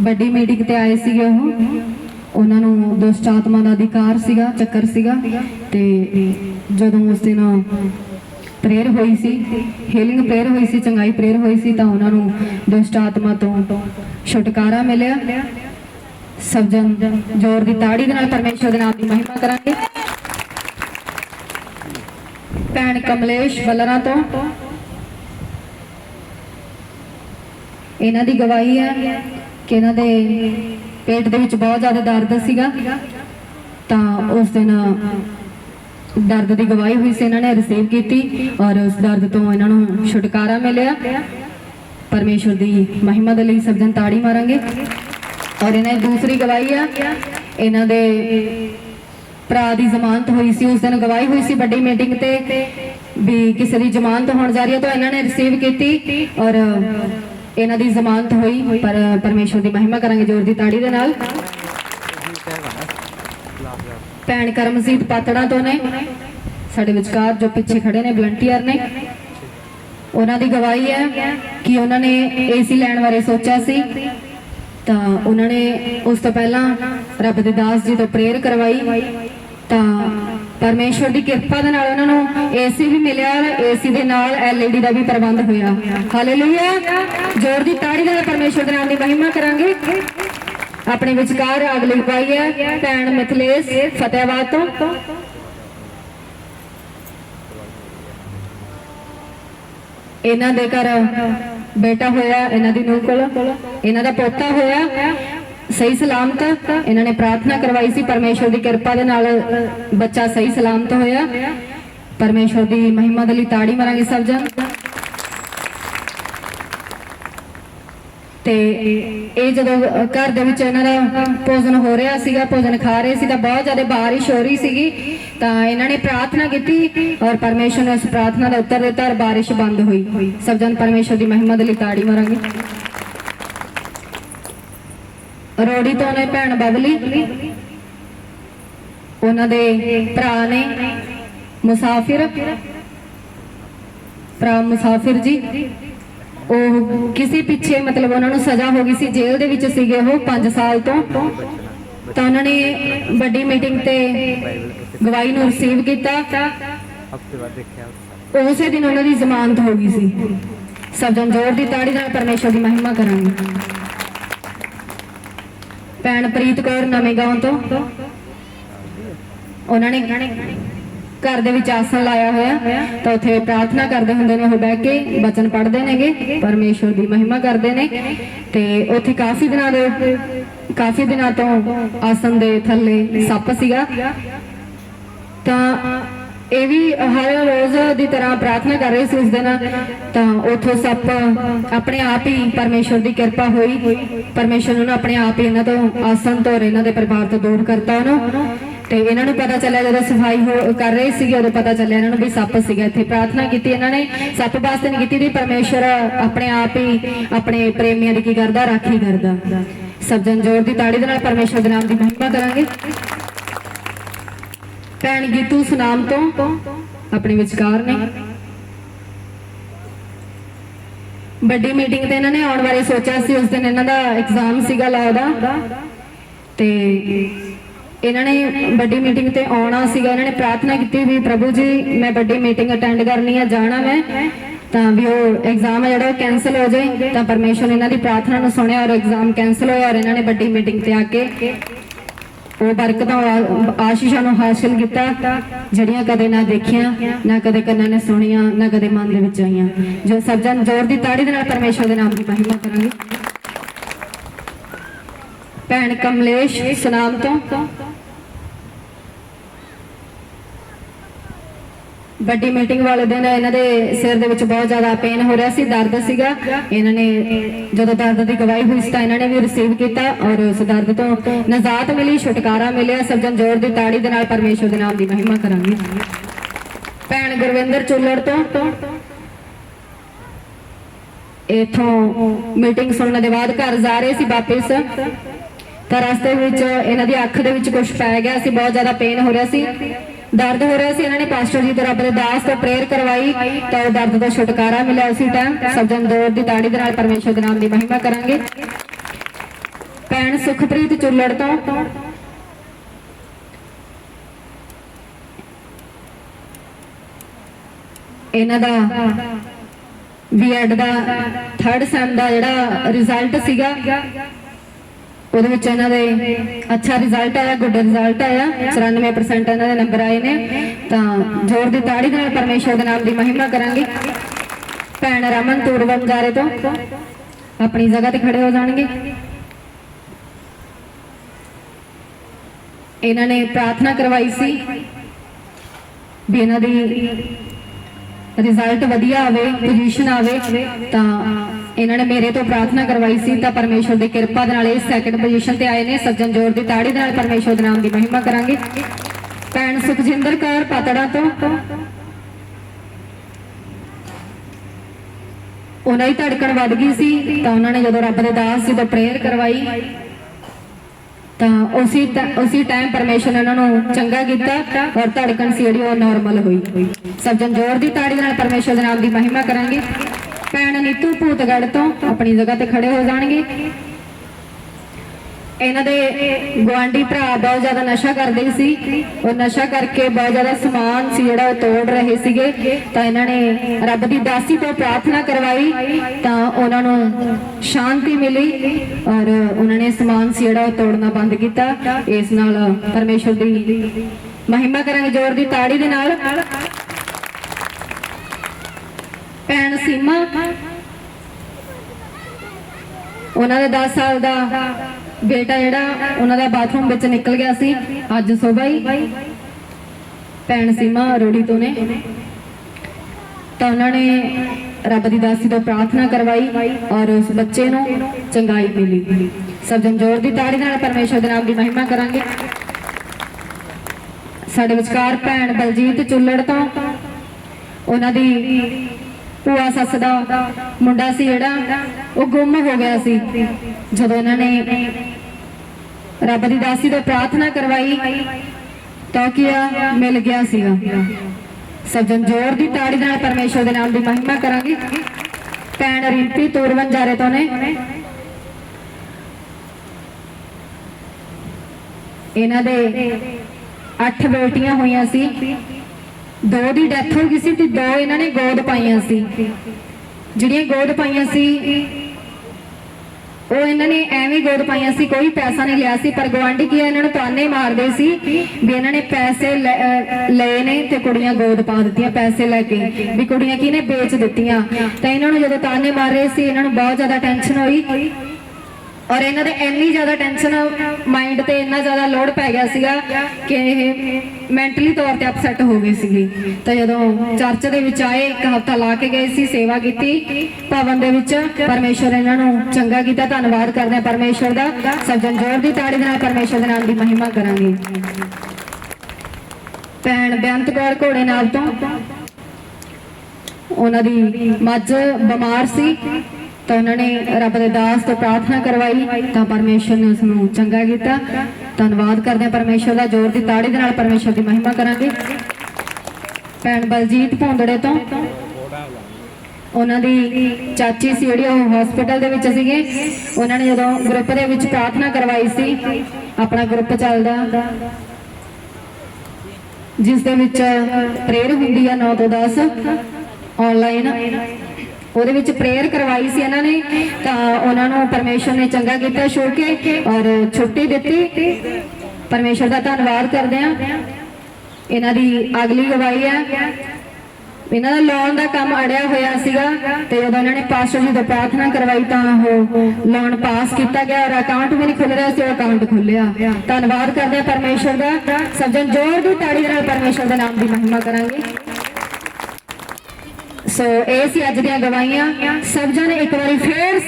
ਵੱਡੀ ਮੀਟਿੰਗ ਤੇ ਆਏ ਸੀਗੇ ਉਹ। ਉਹਨਾਂ ਨੂੰ ਦੁਸ਼ਟ ਆਤਮਾ ਦਾ ਅਧਿਕਾਰ ਸੀਗਾ, ਚੱਕਰ ਸੀਗਾ। ਤੇ ਜਦੋਂ ਉਸ ਦਿਨ ਪ੍ਰੇਅਰ ਹੋਈ ਸੀ ਹੀਲਿੰਗ ਪ੍ਰੇਅਰ ਹੋਈ ਸੀ, ਚੰਗਾਈ ਪ੍ਰੇਅਰ ਹੋਈ ਸੀ, ਤਾਂ ਉਹਨਾਂ ਨੂੰ ਦੁਸ਼ਟ ਆਤਮਾ ਤੋਂ ਛੁਟਕਾਰਾ ਮਿਲਿਆ। ਸਭ ਜਨ ਜ਼ੋਰ ਦੀ ਤਾੜੀ ਦੇ ਨਾਲ ਪਰਮੇਸ਼ਰ ਦੇ ਨਾਮ ਦੀ ਮਹਿਮਾ ਕਰਾਂਗੇ। ਭੈਣ ਕਮਲੇਸ਼ ਬੱਲਰਾਂ ਤੋਂ। ਇਹਨਾਂ ਦੀ ਗਵਾਹੀ ਹੈ ਕਿ ਇਹਨਾਂ ਦੇ ਪੇਟ ਦੇ ਵਿੱਚ ਬਹੁਤ ਜ਼ਿਆਦਾ ਦਰਦ ਸੀਗਾ। ਤਾਂ ਉਸ ਦਿਨ ਦਰਦ ਦੀ ਗਵਾਹੀ ਹੋਈ ਸੀ ਇਹਨਾਂ ਨੇ ਰਿਸੀਵ ਕੀਤੀ ਔਰ ਉਸ ਦਰਦ ਤੋਂ ਇਹਨਾਂ ਨੂੰ ਛੁਟਕਾਰਾ ਮਿਲਿਆ। ਪਰਮੇਸ਼ਰ ਦੀ ਮਹਿਮਾ ਦੇ ਲਈ ਸਭ ਤਾੜੀ ਮਾਰਾਂਗੇ। ਔਰ ਇਹਨਾਂ ਦੀ ਦੂਸਰੀ ਗਵਾਹੀ ਆ, ਇਹਨਾਂ ਦੇ ਭਰਾ ਦੀ ਜ਼ਮਾਨਤ ਹੋਈ ਸੀ। ਉਸ ਦਿਨ ਗਵਾਹੀ ਹੋਈ ਸੀ ਵੱਡੀ ਮੀਟਿੰਗ ਤੇ ਵੀ ਕਿਸੇ ਦੀ ਜ਼ਮਾਨਤ ਹੋਣ ਜਾ ਰਹੀ ਹੈ ਤਾਂ ਇਹਨਾਂ ਨੇ ਰਿਸੀਵ ਕੀਤੀ ਔਰ ਇਹਨਾਂ ਦੀ ਜ਼ਮਾਨਤ ਹੋਈ, ਪਰ ਪਰਮੇਸ਼ਰ ਦੀ ਮਹਿਮਾ ਕਰਾਂਗੇ ਜ਼ੋਰ ਦੀ ਤਾੜੀ ਦੇ ਨਾਲ। ਭੈਣ ਕਰਮਜੀਤ ਪਾਤੜਾ ਤੋਂ ਨੇ, ਸਾਡੇ ਵਿਚਕਾਰ ਜੋ ਪਿੱਛੇ ਖੜੇ ਨੇ ਵਲੰਟੀਅਰ ਨੇ। ਉਹਨਾਂ ਦੀ ਗਵਾਹੀ ਹੈ ਕਿ ਉਹਨਾਂ ਨੇ ਏਸੀ ਲੈਣ ਬਾਰੇ ਸੋਚਿਆ ਸੀ। ਤਾਂ ਉਹਨਾਂ ਨੇ ਉਸ ਤੋਂ ਪਹਿਲਾਂ ਰੱਬ ਦੇ ਦਾਸ ਜੀ ਤੋਂ ਪ੍ਰੇਅਰ ਕਰਵਾਈ। ਤਾਂ ਪਰਮੇਸ਼ਵਰ ਦੀ ਕਿਰਪਾ ਦੇ ਨਾਲ ਉਹਨਾਂ ਨੂੰ ਏਸੀ ਵੀ ਮਿਲਿਆ ਏਸੀ ਦੇ ਨਾਲ ਐਲਈਡੀ ਦਾ ਵੀ ਪ੍ਰਬੰਧ ਹੋਇਆ। ਹਾਲੇਲੂਇਆ ਜ਼ੋਰ ਦੀ ਤਾੜੀ ਨਾਲ ਪਰਮੇਸ਼ਵਰ ਦੇ ਨਾਮ ਦੀ ਮਹਿਮਾ ਕਰਾਂਗੇ। ਆਪਣੇ ਵਿਚਕਾਰ ਅਗਲੀ ਪਾਈ ਹੈ। ਭੈਣ ਮਿਥਲੇਸ਼ ਫਤਿਹਵਾਦ ਤੋਂ। ਇਹਨਾਂ ਦੇ ਘਰ ਬੇਟਾ ਹੋਇਆ, ਇਹਨਾਂ ਦੀ ਨੂੰਹ ਕੋਲ। ਇਹਨਾਂ ਦਾ ਪੋਤਾ ਹੋਇਆ। ਸਹੀ ਸਲਾਮਤ ਇਹਨਾਂ ਨੇ ਪ੍ਰਾਰਥਨਾ ਕਰਵਾਈ ਸੀ, ਪਰਮੇਸ਼ਵਰ ਦੀ ਕਿਰਪਾ ਦੇ ਨਾਲ ਬੱਚਾ ਸਹੀ ਸਲਾਮਤ ਹੋਇਆ। ਪਰਮੇਸ਼ਵਰ ਦੀ ਮਹਿਮਾ ਦੇ ਲਈ ਤਾੜੀ ਮਾਰਾਂਗੇ ਸਭ ਜਨ। ਤੇ ਇਹ ਜਦੋਂ ਘਰ ਦੇ ਵਿੱਚ ਇਹਨਾਂ ਦਾ ਭੋਜਨ ਹੋ ਰਿਹਾ ਸੀਗਾ, ਭੋਜਨ ਖਾ ਰਹੇ ਸੀ, ਤਾਂ ਬਹੁਤ ਜ਼ਿਆਦਾ ਬਾਰਿਸ਼ ਹੋ ਰਹੀ ਸੀਗੀ। ਤਾਂ ਇਹਨਾਂ ਨੇ ਪ੍ਰਾਰਥਨਾ ਕੀਤੀ ਔਰ ਪਰਮੇਸ਼ਰ ਨੇ ਉਸ ਪ੍ਰਾਰਥਨਾ ਦਾ ਉੱਤਰ ਦਿੱਤਾ ਔਰ ਬਾਰਿਸ਼ ਬੰਦ ਹੋਈ। ਸਭ ਜਨ ਪਰਮੇਸ਼ਰ ਦੀ ਮਹਿਮਾ ਦੇ ਲਈ ਤਾੜੀ ਮਾਰਾਂਗੇ। ਰੋੜੀ ਤੋਂ ਨੇ ਭੈਣ ਬਬਲੀ ਉਹਨਾਂ ਦੇ ਭਰਾ ਨੇ ਮੁਸਾਫਿਰ। ਭਰਾ ਮੁਸਾਫਿਰ ਜੀ, ਉਹ ਕਿਸੇ ਪਿੱਛੇ ਮਤਲਬ ਉਹਨਾਂ ਨੂੰ ਸਜ਼ਾ ਹੋ ਗਈ ਸੀ, ਜੇਲ੍ਹ ਦੇ ਵਿੱਚ ਸੀਗੇ ਉਹ 5 ਸਾਲ ਤੋਂ। ਤਾਂ ਉਹਨਾਂ ਨੇ ਵੱਡੀ ਮੀਟਿੰਗ ਤੇ ਗਵਾਹੀ ਨੂੰ ਰਿਸੀਵ ਕੀਤਾ। ਹਫ਼ਤੇ ਬਾਅਦ ਦੇਖਿਆ ਉਸੇ ਦਿਨ ਉਹਨਾਂ ਦੀ ਜ਼ਮਾਨਤ ਹੋ ਗਈ ਸੀ। ਸਭ ਜਨ ਜ਼ੋਰ ਦੀ ਤਾੜੀ ਨਾਲ ਪਰਮੇਸ਼ਰ ਦੀ ਮਹਿਮਾ ਕਰਾਂਗੇ। ਭੈਣ ਪ੍ਰੀਤ ਕੌਰ ਨਵੇਂ ਤੋਂ। ਉਹਨਾਂ ਨੇ ਘਰ ਦੇ ਵਿੱਚ ਆਸਣ ਲਾਇਆ ਹੋਇਆ, ਤਾਂ ਉੱਥੇ ਪ੍ਰਾਰਥਨਾ ਕਰਦੇ ਹੁੰਦੇ ਨੇ, ਉਹ ਬਹਿ ਕੇ ਬਚਨ ਪੜ੍ਹਦੇ ਨੇਗੇ, ਪਰਮੇਸ਼ਰ ਦੀ ਮਹਿਮਾ ਕਰਦੇ ਨੇ। ਤੇ ਉੱਥੇ ਕਾਫੀ ਦਿਨਾਂ ਦੇ, ਕਾਫੀ ਦਿਨਾਂ ਤੋਂ ਆਸਣ ਦੇ ਥੱਲੇ ਸੱਪ ਸੀਗਾ। ਤਾਂ ਇਹ ਵੀ ਹਰ ਰੋਜ਼ ਦੀ ਤਰ੍ਹਾਂ ਪ੍ਰਾਰਥਨਾ ਕਰ ਰਹੇ ਸੀ ਉਸ ਦਿਨ, ਤਾਂ ਉਥੋਂ ਸੱਪ ਆਪਣੇ ਆਪ ਹੀ ਪਰਮੇਸ਼ਰ ਦੀ ਕਿਰਪਾ ਹੋਈ। ਪਰਮੇਸ਼ਰ ਨੇ ਆਪਣੇ ਆਪ ਹੀ ਇਹਨਾਂ ਤੋਂ ਆਸਨ ਤੋਂ ਇਹਨਾਂ ਦੇ ਪਰਿਵਾਰ ਤੋਂ ਦੂਰ ਕਰਤਾ ਉਹਨੂੰ। ਤੇ ਇਹਨਾਂ ਨੂੰ ਪਤਾ ਚੱਲਿਆ ਜਦੋਂ ਸਫ਼ਾਈ ਹੋ- ਕਰ ਰਹੇ ਸੀਗੇ, ਉਦੋਂ ਪਤਾ ਚੱਲਿਆ ਇਹਨਾਂ ਨੂੰ ਵੀ ਸੱਪ ਸੀਗਾ ਇੱਥੇ। ਪ੍ਰਾਰਥਨਾ ਕੀਤੀ ਇਹਨਾਂ ਨੇ, ਸੱਪ ਵਾਸਤੇ ਨਹੀਂ ਕੀਤੀ ਦੀ ਪਰਮੇਸ਼ਰ ਆਪਣੇ ਆਪ ਹੀ ਆਪਣੇ ਪ੍ਰੇਮੀਆਂ ਦੀ ਕੀ ਕਰਦਾ, ਰਾਖੀ ਕਰਦਾ। ਸਬਜਨ ਜੋਰ ਦੀ ਤਾੜੀ ਦੇ ਨਾਲ ਪਰਮੇਸ਼ਰ ਦੇ ਨਾਮ ਦੀ ਮਹਿਮਾ ਕਰਾਂਗੇ। ਭੈਣ ਗੀਤੂ ਸੁਨਾਮ ਤੋਂ ਆਪਣੇ ਵਿਚਕਾਰ ਨੇ। ਵੱਡੀ ਮੀਟਿੰਗ ਤੇ ਇਹਨਾਂ ਨੇ ਆਉਣ ਬਾਰੇ ਸੋਚਿਆ ਸੀ। ਉਸ ਦਿਨ ਇਹਨਾਂ ਦਾ ਐਗਜ਼ਾਮ ਸੀਗਾ ਲਾਅ ਤੇ ਇਹਨਾਂ ਨੇ ਵੱਡੀ ਮੀਟਿੰਗ ਤੇ ਆਉਣਾ ਸੀਗਾ। ਇਹਨਾਂ ਨੇ ਪ੍ਰਾਰਥਨਾ ਕੀਤੀ ਵੀ, ਪ੍ਰਭੂ ਜੀ, ਮੈਂ ਵੱਡੀ ਮੀਟਿੰਗ ਅਟੈਂਡ ਕਰਨੀ ਹੈ ਜਾਣਾ ਮੈਂ। ਤਾਂ ਵੀ ਉਹ ਐਗਜ਼ਾਮ ਹੈ ਜਿਹੜਾ ਉਹ ਕੈਨਸਲ ਹੋ ਜਾਏ। ਤਾਂ ਪਰਮੇਸ਼ਰ ਇਹਨਾਂ ਦੀ ਪ੍ਰਾਰਥਨਾ ਨੂੰ ਸੁਣਿਆ ਔਰ ਐਗਜ਼ਾਮ ਕੈਨਸਲ ਹੋਇਆ ਔਰ ਇਹਨਾਂ ਨੇ ਵੱਡੀ ਮੀਟਿੰਗ ਤੇ ਆ ਕੇ ਉਹ ਬਰਕਤਾਂ ਆਸ਼ੀਸ਼ਾਂ ਨੂੰ ਹਾਸਲ ਕੀਤਾ। ਜਿਹੜੀਆਂ ਕਦੇ ਨਾ ਦੇਖੀਆਂ, ਨਾ ਕਦੇ ਕੰਨਾਂ ਨੇ ਸੁਣੀਆਂ, ਨਾ ਕਦੇ ਮਨ ਦੇ ਵਿੱਚ ਆਈਆਂ। ਜੋ ਸਭ ਜ਼ੋਰ ਦੀ ਤਾੜੀ ਦੇ ਨਾਲ ਪਰਮੇਸ਼ਰ ਦੇ ਨਾਮ ਦੀ ਮਹਿਮਾ ਕਰਾਂਗੇ। ਭੈਣ ਕਮਲੇਸ਼, ਸੁਨਾਮ ਤੋਂ। ਵੱਡੀ ਮੀਟਿੰਗ ਵਾਲੇ ਦਿਨ ਇਹਨਾਂ ਦੇ ਸਿਰ ਦੇ ਵਿੱਚ ਬਹੁਤ ਜ਼ਿਆਦਾ ਪੇਨ ਹੋ ਰਿਹਾ ਸੀ, ਦਰਦ ਸੀਗਾ। ਇਹਨਾਂ ਨੇ ਜਦੋਂ ਦਰਦ ਦੀ ਗਵਾਹੀ ਹੋਈ ਸੀ ਤਾਂ ਇਹਨਾਂ ਨੇ ਵੀ ਰਿਸੀਵ ਕੀਤਾ ਔਰ ਉਸ ਦਰਦ ਤੋਂ ਨਜ਼ਾਤ ਮਿਲੀ, ਛੁਟਕਾਰਾ ਮਿਲਿਆ। ਸੱਜਣ ਜ਼ੋਰ ਦੀ ਤਾੜੀ ਦੇ ਨਾਲ ਪਰਮੇਸ਼ਰ ਦੇ ਨਾਮ ਦੀ ਮਹਿਮਾ ਕਰਾਂਗੇ। ਭੈਣ ਗੁਰਵਿੰਦਰ ਚੁੱਲੜ ਤੋਂ ਇਥੋਂ ਮੀਟਿੰਗ ਸੁਣਨ ਦੇ ਬਾਅਦ ਘਰ ਜਾ ਰਹੇ ਸੀ ਵਾਪਸ। ਤਾਂ ਰਸਤੇ ਵਿੱਚ ਇਹਨਾਂ ਦੀ ਅੱਖ ਦੇ ਵਿੱਚ ਕੁਝ ਪੈ ਗਿਆ ਸੀ, ਬਹੁਤ ਜ਼ਿਆਦਾ ਪੇਨ ਹੋ ਰਿਹਾ ਸੀ। ਦਰਦ ਹੋ ਰਿਹਾ ਸੀ, ਇਹਨਾਂ ਨੇ ਪਾਸਟਰ ਜੀ ਤੋਂ ਰੱਬ ਦੇ ਦਾਸ ਤੋਂ ਪ੍ਰੇਅਰ ਕਰਵਾਈ, ਤਾਂ ਉਹ ਦਰਦ ਤੋਂ ਛੁਟਕਾਰਾ ਮਿਲਿਆ ਉਸੇ ਟਾਈਮ ਸਭ ਜਨ ਦੀ ਤਾੜੀ ਦੇ ਨਾਲ ਪਰਮੇਸ਼ਰ ਦੇ ਨਾਮ ਦੀ ਮਹਿਮਾ ਕਰਾਂਗੇ। ਭੈਣ ਸੁਖਪ੍ਰੀਤ ਚੁੱਲੜ ਤੋਂ। ਇਹਨਾਂ ਦਾ ਬੀਐਡ ਦਾ 3rd ਸੈਮ ਦਾ ਜਿਹੜਾ ਰਿਜ਼ਲਟ ਸੀਗਾ ਉਹਦੇ ਵਿੱਚ ਇਹਨਾਂ ਦੇ ਅੱਛਾ ਰਿਜ਼ਲਟ ਆਇਆ ਗੁੱਡ ਰਿਜ਼ਲਟ ਆਇਆ। 94% ਇਹਨਾਂ ਦੇ ਨੰਬਰ ਆਏ ਨੇ। ਤਾਂ ਜ਼ੋਰ ਦੀ ਤਾੜੀ ਦੇ ਨਾਲ ਪਰਮੇਸ਼ਰ ਦੇ ਨਾਮ ਦੀ ਮਹਿਮਾ ਕਰਾਂਗੇ। ਭੈਣ ਰਮਨ ਤੂਰਵਨ ਤੋਂ। ਆਪਣੀ ਜਗ੍ਹਾ ਤੇ ਖੜੇ ਹੋ ਜਾਣਗੇ। ਇਹਨਾਂ ਨੇ ਪ੍ਰਾਰਥਨਾ ਕਰਵਾਈ ਸੀ ਵੀ ਇਹਨਾਂ ਦੀ ਰਿਜ਼ਲਟ ਵਧੀਆ ਆਵੇ ਪੋਜੀਸ਼ਨ ਆਵੇ। ਤਾਂ ਇਹਨਾਂ ਨੇ ਮੇਰੇ ਤੋਂ ਪ੍ਰਾਰਥਨਾ ਕਰਵਾਈ ਸੀ ਤਾਂ ਪਰਮੇਸ਼ਵਰ ਦੀ ਕਿਰਪਾ ਦੇ ਨਾਲ ਇਹ ਸੈਕੰਡ ਪੋਜੀਸ਼ਨ ਤੇ ਆਏ ਨੇ। ਸੱਜਣ ਜੋਰ ਦੀ ਤਾੜੀ ਦੇ ਨਾਲ ਪਰਮੇਸ਼ਵਰ ਦੇ ਨਾਮ ਦੀ ਮਹਿਮਾ ਕਰਾਂਗੇ। ਭੈਣ ਸੁਖਜਿੰਦਰ ਕੌਰ, ਪਾਤੜਾ ਤੋਂ। ਉਹਨਾਂ ਦੀ ਧੜਕਣ ਵੱਧ ਗਈ ਸੀ ਤਾਂ ਉਹਨਾਂ ਨੇ ਜਦੋਂ ਰੱਬ ਦੇ ਦਾਸ ਜੀ ਤੋਂ ਪ੍ਰੇਅਰ ਕਰਵਾਈ, ਤਾਂ ਉਸੇ ਉਸੇ ਟਾਈਮ ਪਰਮੇਸ਼ਰ ਨੇ ਉਹਨਾਂ ਨੂੰ ਚੰਗਾ ਕੀਤਾ ਔਰ ਧੜਕਣ ਸੀ ਜਿਹੜੀ ਉਹ ਨਾਰਮਲ ਹੋਈ। ਸੱਜਣ ਜੋਰ ਦੀ ਤਾੜੀ ਨਾਲ ਪਰਮੇਸ਼ਰ ਦੇ ਨਾਮ ਦੀ ਮਹਿਮਾ ਕਰਾਂਗੇ। ਭੈਣ ਨੀਤੂ ਭੂਤਗੜ ਤੋਂ ਆਪਣੀ ਜਗ੍ਹਾ ਤੇ ਖੜੇ ਹੋ ਜਾਣਗੇ। ਇਹਨਾਂ ਦੇ ਗਵਾਂਢੀ ਭਰਾ ਬਹੁਤ ਜ਼ਿਆਦਾ ਨਸ਼ਾ ਕਰਦੇ ਸੀ। ਉਹ ਨਸ਼ਾ ਕਰਕੇ ਬਹੁਤ ਜ਼ਿਆਦਾ ਸਮਾਨ ਸੀ ਜਿਹੜਾ ਉਹ ਤੋੜ ਰਹੇ ਸੀਗੇ। ਤਾਂ ਇਹਨਾਂ ਨੇ ਰੱਬ ਦੀ ਦਾਸੀ ਤੋਂ ਪ੍ਰਾਰਥਨਾ ਕਰਵਾਈ। ਤਾਂ ਉਹਨਾਂ ਨੂੰ ਸ਼ਾਂਤੀ ਮਿਲੀ ਔਰ ਉਹਨਾਂ ਨੇ ਸਮਾਨ ਸੀ ਜਿਹੜਾ ਉਹ ਤੋੜਨਾ ਬੰਦ ਕੀਤਾ। ਇਸ ਨਾਲ ਪਰਮੇਸ਼ਰ ਦੀ ਮਹਿਮਾ ਕਰਾਂਗੇ ਜ਼ੋਰ ਦੀ ਤਾੜੀ ਦੇ ਨਾਲ। ਭੈਣ ਸੀਮਾ। ਉਹਨਾਂ ਦੇ 10 ਸਾਲ ਦਾ ਬੇਟਾ ਜਿਹੜਾ, ਉਹਨਾਂ ਦਾ ਬਾਥਰੂਮ ਵਿੱਚ ਨਿਕਲ ਗਿਆ ਸੀ ਅੱਜ ਸਵੇਰ ਹੀ। ਭੈਣ ਸੀਮਾ ਰੋੜੀ ਤੋਂ ਨੇ। ਤਾਂ ਉਹਨਾਂ ਨੇ ਰੱਬ ਦੀ ਦਾਸੀ ਤੋਂ ਪ੍ਰਾਰਥਨਾ ਕਰਵਾਈ ਔਰ ਉਸ ਬੱਚੇ ਨੂੰ ਚੰਗਾਈ ਮਿਲੀ। ਸਭ ਜੋਰ ਦੀ ਤਾੜੀ ਨਾਲ ਪਰਮੇਸ਼ਰ ਦੇ ਨਾਮ ਦੀ ਮਹਿਮਾ ਕਰਾਂਗੇ। ਸਾਡੇ ਵਿਚਕਾਰ ਭੈਣ ਬਲਜੀਤ ਚੁੱਲੜ ਤੋਂ, ਉਹਨਾਂ ਦੀ ਭੂਆ ਸੱਸ ਦਾ ਮੁੰਡਾ ਸੀ ਜਿਹੜਾ, ਉਹ ਗੁੰਮ ਹੋ ਗਿਆ ਸੀ। ਜਦੋਂ ਇਹਨਾਂ ਨੇ ਰੱਬ ਦੀ ਦਾਸੀ ਤੋਂ ਪ੍ਰਾਰਥਨਾ ਕਰਵਾਈ, ਤਾਂ ਕੀ ਮਿਲ ਗਿਆ ਸੀਗਾ। ਸੱਜਣ ਜੋਰ ਦੀ ਤਾੜੀ ਨਾਲ ਪਰਮੇਸ਼ਰ ਦੇ ਨਾਮ ਦੀ ਮਹਿਮਾ ਕਰਾਂਗੇ। ਭੈਣ ਰਿੰਪੀ ਤੋਰਵਨ ਜਾਰੇ ਤੋਂ ਨੇ। ਇਹਨਾਂ ਦੇ 8 ਬੇਟੀਆਂ ਹੋਈਆਂ ਸੀ। ਦੋ ਦੀ ਡੈਥ ਹੋ ਗਈ ਸੀ ਤੇ ਦੋ ਇਹਨਾਂ ਨੇ ਗੋਦ ਪਾਈਆਂ ਸੀ। ਜਿਹੜੀਆਂ ਗੋਦ ਪਾਈਆਂ ਸੀ ਉਹ ਇਹਨਾਂ ਨੇ ਐਵੇਂ ਗੋਦ ਪਾਈਆਂ ਸੀ ਕੋਈ ਪੈਸਾ ਨਹੀਂ ਲਿਆ ਸੀ ਪਰ ਗਵਾਂਢੀ ਕੀ ਆ, ਇਹਨਾਂ ਨੂੰ ਤਾਨੇ ਮਾਰਦੇ ਸੀ ਵੀ ਇਹਨਾਂ ਨੇ ਪੈਸੇ ਲੈ- ਲਏ ਨੇ ਤੇ ਕੁੜੀਆਂ ਗੋਦ ਪਾ ਦਿੱਤੀਆਂ ਪੈਸੇ ਲੈ ਕੇ ਵੀ ਕੁੜੀਆਂ ਕਿਹਨੇ ਵੇਚ ਦਿੱਤੀਆਂ। ਤਾਂ ਇਹਨਾਂ ਨੂੰ ਜਦੋਂ ਤਾਨੇ ਮਾਰ ਰਹੇ ਸੀ ਇਹਨਾਂ ਨੂੰ ਬਹੁਤ ਜ਼ਿਆਦਾ ਟੈਨਸ਼ਨ ਹੋਈ। ਔਰ ਇਹਨਾਂ ਦੇ ਇੰਨੀ ਜ਼ਿਆਦਾ ਟੈਨਸ਼ਨ ਮਾਈਂਡ ਤੇ ਇੰਨਾ ਜ਼ਿਆਦਾ ਲੋਡ ਪੈ ਗਿਆ ਸੀਗਾ ਕਿ ਇਹ ਮੈਂਟਲੀ ਤੌਰ ਤੇ ਅਪਸੈਟ ਹੋ ਗਏ ਸੀਗੇ। ਤਾਂ ਜਦੋਂ ਚਰਚ ਦੇ ਵਿੱਚ ਆਏ, ਇੱਕ ਹਫਤਾ ਲਾ ਕੇ ਗਏ ਸੀ, ਸੇਵਾ ਕੀਤੀ ਭਵਨ ਦੇ ਵਿੱਚ ਪਰਮੇਸ਼ਰ ਇਹਨਾਂ ਨੂੰ ਚੰਗਾ ਕੀਤਾ, ਧੰਨਵਾਦ ਕਰਦੇ ਹਾਂ ਪਰਮੇਸ਼ਰ ਦਾ। ਸੱਜਣ ਜੋਰ ਦੀ ਤਾੜੀ ਦੇ ਨਾਲ ਪਰਮੇਸ਼ਰ ਦੇ ਨਾਮ ਦੀ ਮਹਿਮਾ ਕਰਾਂਗੇ। ਭੈਣ ਬੇਅੰਤ ਕੌਰ ਘੋੜੇ ਨਾਲ ਤੋਂ, ਉਹਨਾਂ ਦੀ ਮੱਝ ਬਿਮਾਰ ਸੀ। ਤਾਂ ਉਹਨਾਂ ਨੇ ਰੱਬ ਦੇ ਦਾਸ ਤੋਂ ਪ੍ਰਾਰਥਨਾ ਕਰਵਾਈ, ਤਾਂ ਪਰਮੇਸ਼ਰ ਨੇ ਉਸ ਨੂੰ ਚੰਗਾ ਕੀਤਾ। ਧੰਨਵਾਦ ਕਰਦੇ ਹਾਂ ਪਰਮੇਸ਼ਰ ਦਾ, ਜ਼ੋਰ ਦੀ ਤਾੜੀ ਦੇ ਨਾਲ ਪਰਮੇਸ਼ਰ ਦੀ ਮਹਿਮਾ ਕਰਾਂਗੇ। ਭੈਣ ਬਲਜੀਤ ਭੌਂਦੜੇ ਤੋਂ, ਉਹਨਾਂ ਦੀ ਚਾਚੀ ਸੀ ਜਿਹੜੀ ਉਹ ਹਸਪੀਟਲ ਦੇ ਵਿੱਚ ਸੀਗੇ। ਉਹਨਾਂ ਨੇ ਜਦੋਂ ਗਰੁੱਪ ਦੇ ਵਿੱਚ ਪ੍ਰਾਰਥਨਾ ਕਰਵਾਈ ਸੀ, ਆਪਣਾ ਗਰੁੱਪ ਚੱਲਦਾ। ਜਿਸ ਦੇ ਵਿੱਚ ਪ੍ਰੇਅਰ ਹੁੰਦੀ ਆ 9 ਤੋਂ 10 ਆਨਲਾਈਨ ਉਹਦੇ ਵਿੱਚ ਪ੍ਰੇਅਰ ਕਰਵਾਈ ਸੀ ਇਹਨਾਂ ਨੇ, ਤਾਂ ਉਹਨਾਂ ਨੂੰ ਪਰਮੇਸ਼ਰ ਨੇ ਚੰਗਾ ਕੀਤਾ ਛੋੜ ਕੇ ਔਰ ਛੁੱਟੀ ਦਿੱਤੀ। ਪਰਮੇਸ਼ਰ ਦਾ ਧੰਨਵਾਦ ਕਰਦੇ ਆ ਇਹਨਾਂ ਦੀ ਅਗਲੀ ਗਵਾਹੀ ਹੈ। ਇਹਨਾਂ ਦਾ ਲੋਨ ਦਾ ਕੰਮ ਅੜਿਆ ਹੋਇਆ ਸੀਗਾ ਤੇ ਜਦੋਂ ਇਹਨਾਂ ਨੇ ਪਾਸਟਰ ਜੀ ਤੋਂ ਪ੍ਰਾਰਥਨਾ ਕਰਵਾਈ ਤਾਂ ਉਹ ਲੋਨ ਪਾਸ ਕੀਤਾ ਗਿਆ ਔਰ ਅਕਾਊਂਟ ਵੀ ਨਹੀਂ ਖੁੱਲ ਰਿਹਾ ਸੀ, ਉਹ ਅਕਾਊਂਟ ਖੁੱਲਿਆ ਧੰਨਵਾਦ ਕਰਦੇ ਆ ਪਰਮੇਸ਼ਰ ਦਾ। ਸੱਜਣ ਜੋਰ ਦੀ ਤਾੜੀ ਨਾਲ ਪਰਮੇਸ਼ਰ ਦੇ ਨਾਮ ਦੀ ਮਹਿਮਾ ਕਰਾਂਗੇ। ਸੋ ਇਹ ਸੀ ਅੱਜ ਦੀਆਂ ਗਵਾਈਆਂ ਸਭ ਜਣੇ ਇੱਕ ਵਾਰੀ ਫੇਰ